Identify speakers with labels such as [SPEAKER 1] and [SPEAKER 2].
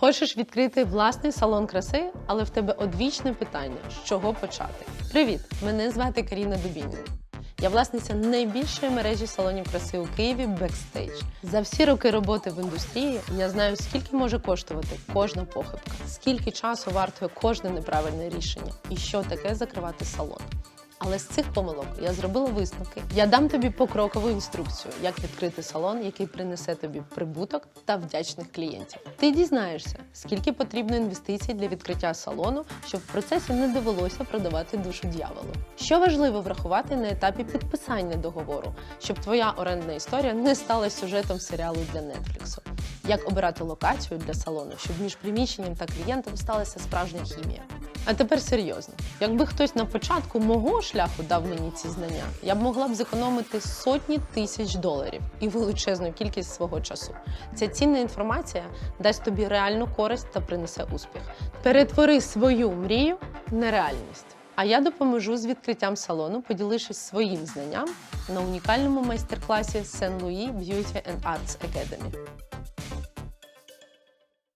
[SPEAKER 1] Хочеш відкрити власний салон краси, але в тебе одвічне питання: з чого почати? Привіт! Мене звати Каріна Дубінін. Я власниця найбільшої мережі салонів краси у Києві Backstage. За всі роки роботи в індустрії я знаю, скільки може коштувати кожна похибка, скільки часу вартує кожне неправильне рішення і що таке закривати салон. Але з цих помилок я зробила висновки. Я дам тобі покрокову інструкцію, як відкрити салон, який принесе тобі прибуток та вдячних клієнтів. Ти дізнаєшся, скільки потрібно інвестицій для відкриття салону, щоб в процесі не довелося продавати душу дьяволу. Що важливо врахувати на етапі підписання договору, щоб твоя орендна історія не стала сюжетом серіалу для Нетфліксу. Як обирати локацію для салону, щоб між приміщенням та клієнтом сталася справжня хімія. А тепер серйозно. Якби хтось на початку мого шляху дав мені ці знання, я б могла б зекономити сотні тисяч доларів і величезну кількість свого часу. Ця цінна інформація дасть тобі реальну користь та принесе успіх. Перетвори свою мрію в нереальність. А я допоможу з відкриттям салону, поділившись своїм знанням на унікальному майстер-класі Сен Луї Beauty and Arts Academy.